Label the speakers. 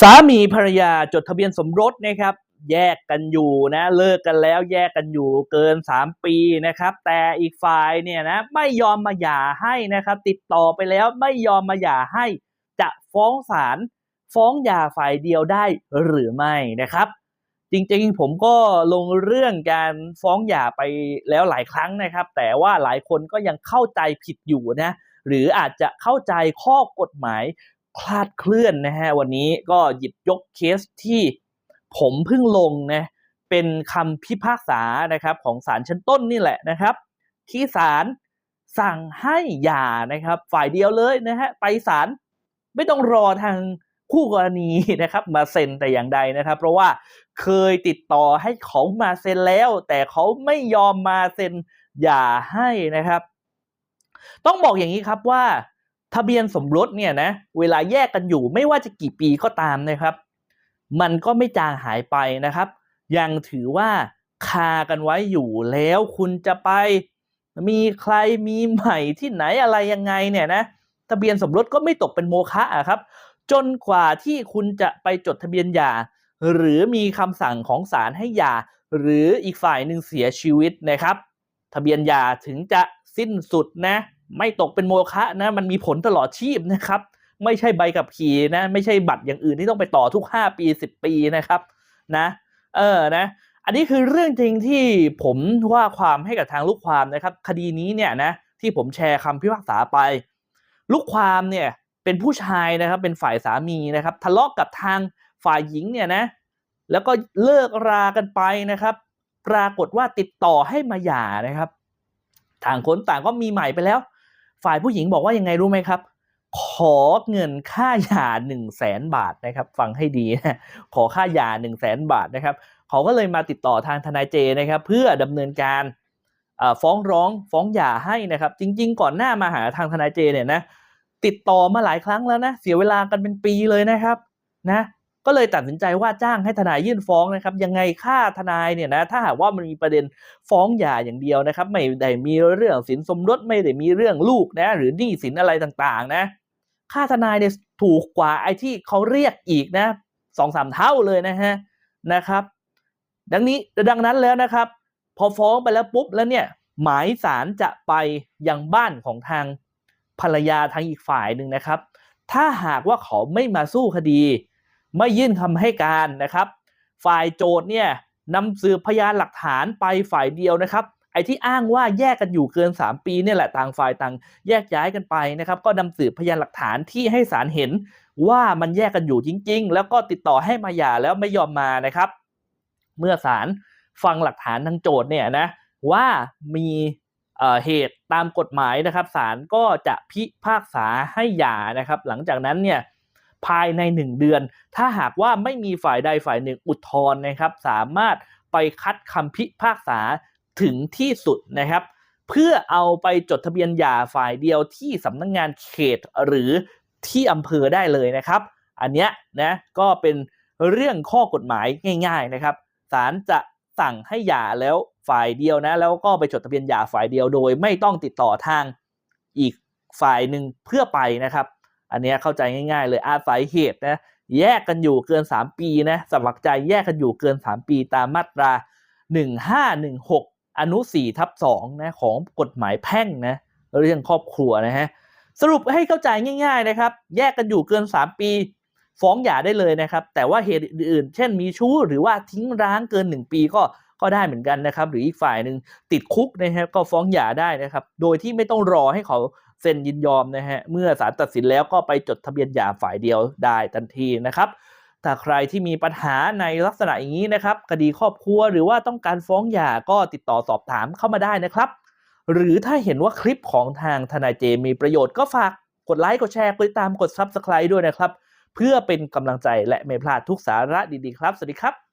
Speaker 1: สามีภรรยาจดทะเบียนสมรสนะครับ แยกกันอยู่นะเลิกกันแล้วแยกกันอยู่เกิน 3 ปีนะครับ แต่อีกฝ่ายเนี่ยนะไม่ยอมมาหย่าให้นะครับ ติดต่อไปแล้วไม่ยอมมาหย่าให้ จะฟ้องศาลฟ้องหย่าฝ่ายเดียวได้หรือไม่นะครับ จริงๆผมก็ลงเรื่องการฟ้องหย่าไปแล้วหลายครั้งนะครับ แต่ว่าหลายคนก็ยังเข้าใจผิดอยู่นะหรืออาจจะเข้าใจข้อกฎหมาย คลาดเคลื่อนนะฮะวันนี้ก็หยิบยกเคสที่ผมเพิ่งลงนะเป็นคำพิพากษานะครับของศาลชั้นต้นนี่แหละนะครับ ที่ศาลสั่งให้หย่านะครับ ฝ่ายเดียวเลยนะฮะไปศาลไม่ต้องรอทางคู่กรณีนะครับ มาเซ็นแต่อย่างใดนะครับ เพราะว่าเคยติดต่อให้เขามาเซ็นแล้ว แต่เขาไม่ยอมมาเซ็นหย่าให้นะครับ ต้องบอกอย่างนี้ครับว่า ทะเบียนสมรสเนี่ยนะเวลาแยกกันอยู่ไม่ว่าจะกี่ปีก็ตามนะครับ มันก็ไม่จางหายไปนะครับ ยังถือว่าคากันไว้อยู่แล้วคุณจะไป มีใครมีใหม่ที่ไหนอะไรยังไงเนี่ยนะทะเบียนสมรสก็ไม่ตกเป็นโมฆะอะครับ จนกว่าที่คุณจะไปจดทะเบียนหย่า หรือมีคำสั่งของศาลให้หย่า หรืออีกฝ่ายหนึ่งเสียชีวิตนะครับ ทะเบียนหย่าถึงจะสิ้นสุดนะ ไม่ตกเป็นโมฆะนะมันมีผลตลอดชีพนะครับ ไม่ใช่ใบขับขี่นะ ไม่ใช่บัตรอย่างอื่นที่ต้องไปต่อทุก 5 ปี 10 ปีนะครับนะ เออนะ อันนี้คือเรื่องจริงที่ผมว่าความให้กับทางลูกความนะครับ คดีนี้เนี่ยนะที่ผมแชร์คำพิพากษาไป ลูกความเนี่ยเป็นผู้ชายนะครับเป็นฝ่ายสามีนะครับ ทะเลาะกับทางฝ่ายหญิงเนี่ยนะแล้วก็เลิกรากันไปนะครับ ปรากฏว่าติดต่อให้มาหย่านะครับ ต่างคนต่างก็มีใหม่ไปแล้ว ฝ่ายผู้หญิงบอกว่ายังไงรู้ไหมครับ ขอเงินค่าหย่าหนึ่งแสนบาทนะครับ ฟังให้ดีนะขอค่าหย่าหนึ่งแสนบาทนะครับเขาก็เลยมาติดต่อทางทนายเจนะครับ เพื่อดำเนินการฟ้องร้องฟ้องหย่าให้นะครับ จริง ๆ ก่อนหน้ามาหาทางทนายเจเนี่ยนะติดต่อมาหลายครั้งแล้วนะ เสียเวลากันเป็นปีเลยนะครับนะ ก็เลยตัดสินใจว่าจ้างให้ทนายยื่นฟ้องนะครับ ยังไงค่าทนายเนี่ยนะถ้าหากว่ามันมีประเด็นฟ้องหย่าอย่างเดียวนะครับ ไม่ได้มีเรื่องสินสมรสไม่ได้มีเรื่องลูกนะหรือหนี้สินอะไรต่างๆ นะ ค่าทนายเนี่ยถูกกว่าไอ้ที่เขาเรียกอีกนะสองสามเท่าเลยนะฮะนะครับ ดังนี้ดังนั้นแล้วนะครับ พอฟ้องไปแล้วปุ๊บแล้วเนี่ยหมายสารจะไปยังบ้านของทางภรรยาทางอีกฝ่ายหนึ่งนะครับ ถ้าหากว่าเขาไม่มาสู้คดี ไม่ยื่นคำให้การนะครับ ฝ่ายโจทย์เนี่ยนำสืบพยานหลักฐานไปฝ่ายเดียวนะครับ ไอ้ที่อ้างว่าแยกกันอยู่เกิน 3 ปีเนี่ยแหละต่างฝ่ายต่างแยกย้ายกันไปนะครับ ก็นำสืบพยานหลักฐานที่ให้ศาลเห็นว่ามันแยกกันอยู่จริง ๆ แล้วก็ติดต่อให้มาหย่าแล้วไม่ยอมมานะครับ เมื่อศาลฟังหลักฐานทางโจทย์เนี่ยนะว่ามีเเหตุตามกฎหมายนะครับศาลก็จะพิพากษาให้หย่านะครับ หลังจากนั้นเนี่ย ภายใน 1 เดือน ถ้าหากว่าไม่มีฝ่ายใดฝ่ายหนึ่งอุทธรณ์นะครับ สามารถไปคัดคำพิพากษาถึงที่สุดนะครับ เพื่อเอาไปจดทะเบียนหย่าฝ่ายเดียวที่สำนักงงานเขตหรือที่อำเภอได้เลยนะครับ อันเนี้ยนะก็เป็นเรื่องข้อกฎหมายง่าย ๆนะครับศาลจะสั่งให้หย่าแล้วฝ่ายเดียวนะ แล้วก็ไปจดทะเบียนหย่าฝ่ายเดียวโดย ไม่ต้องติดต่อทางอีกฝ่ายหนึ่งเพื่อไปนะครับ อันนี้เข้าใจง่าย ๆ เลยอาศัยเหตุนะแยกกันอยู่เกิน 3 ปีนะสมัครใจแยกกันอยู่เกิน 3 ปีตามมาตรา 1516 อนุ4ทับ2นะของกฎหมายแพ่งนะเรื่องครอบครัวนะฮะสรุปให้เข้าใจง่าย ๆนะครับ แยกกันอยู่เกิน 3 ปีฟ้องหย่าได้เลยนะครับ แต่ว่าเหตุอื่นๆเช่นมีชู้หรือว่าทิ้งร้างเกิน 1 ปีก็ ก็ได้เหมือนกันนะครับ หรืออีกฝ่ายหนึ่งติดคุกนะครับก็ฟ้องหย่าได้นะครับ โดยที่ไม่ต้องรอให้เขาเซ็นยินยอมนะฮะเมื่อศาลตัดสินแล้วก็ไปจดทะเบียนหย่าฝ่ายเดียวได้ทันทีนะครับถ้าใครที่มีปัญหาในลักษณะอย่างนี้นะครับ คดีครอบครัวหรือว่าต้องการฟ้องหย่าก็ติดต่อสอบถามเข้ามาได้นะครับ หรือถ้าเห็นว่าคลิปของทางทนายเจมีประโยชน์ก็ฝากกดไลค์กดแชร์กดติดตามกด Subscribe ด้วยนะครับ เพื่อเป็นกำลังใจและไม่พลาดทุกสาระดีๆครับ สวัสดีครับ